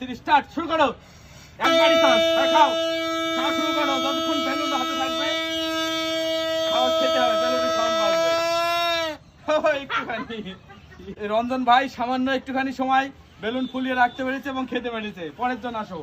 Start শুরু করো। একবারই শুরু করো, যতক্ষণ বেলুন হাতে থাকবে, খাওয়া খেতে হবে বেলুনের একটুখানি। রঞ্জন ভাই, সামান্য একটুখানি সময় বেলুন ফুলিয়ে রাখতে পেরেছে এবং খেতে পেরেছে। পরের জন আসো।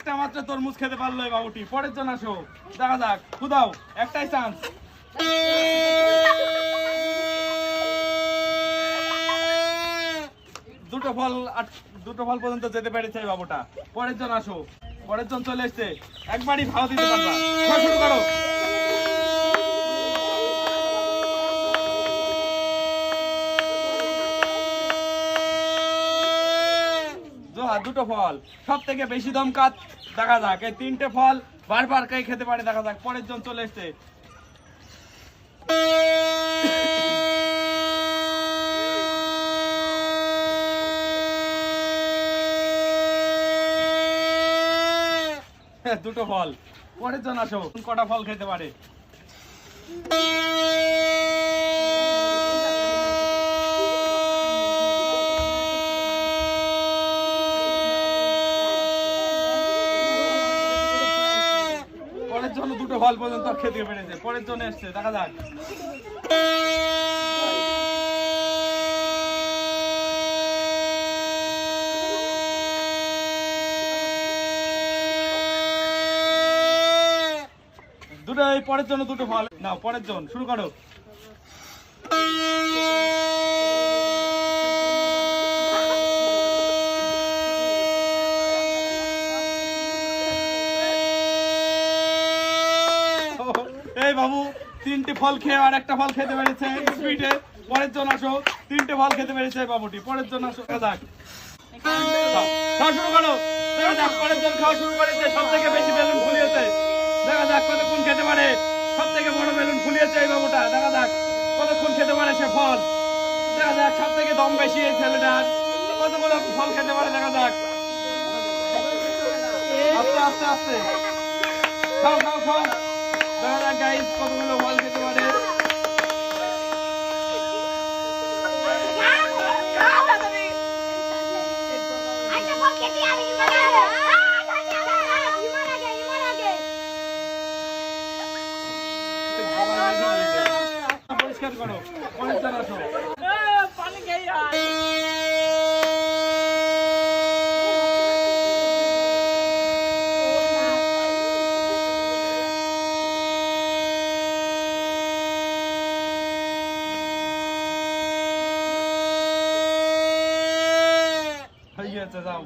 একটা মাত্র তরমুজ খেতে পারল এই বাবুটি। পরের জন আসো। দেখা যাক। খুদাও একটাই চান্স দুটো ফল দুটো ফল পর্যন্ত যেতে পেরেছে বাবুটা। পরের জন আসো। পরের জন চলে এসছে। একবারই ভাও দিতে পারবা। শুরু করো। জোহা দুটো ফল। সব থেকে বেশি দমকাত দেখা যাক, এই তিনটে ফল বারবার কে খেতে পারে, দেখা যাক, পরের জন চলে এসছে। দুটো ফল। পরের জন আসো কটা ফল খেতে পারে পরের জন্য দুটো ফল পর্যন্ত খেতে পেরেছে পরের জন্য এসছে, দেখা যাক। দুটো পরের জন্য দুটো ফল নাও, পরের জন, শুরু করো। এই বাবু, তিনটে ফল খেয়ে আর একটা ফল খেতে পেরেছে। স্পিডে। পরের জন আসো, তিনটে ফল খেতে পেরেছে বাবুটি। পরের জন আসো যাক। খাওয়া শুরু করো দেখা যাক পরের জন খাওয়া শুরু করেছে সব থেকে বেশি বেলুন ফুলিয়েছে। দেখা যাক কতক্ষণ খেতে পারে সব থেকে বড় বেলুন ফুলিয়েছে এই বাবুটা। দেখা যাক কতক্ষণ খেতে পারে সে ফল। দেখা যাক সব থেকে দম বেশি এই ছেলেটার। কতগুলো ফল খেতে পারে, দেখা যাক। আস্তে আস্তে আস্তে। খাও খাও খাও। যাক গাইস কতগুলো ফল খেতে পারে? পরিষ্কার করো পরিষ্কার আসো 现在在上。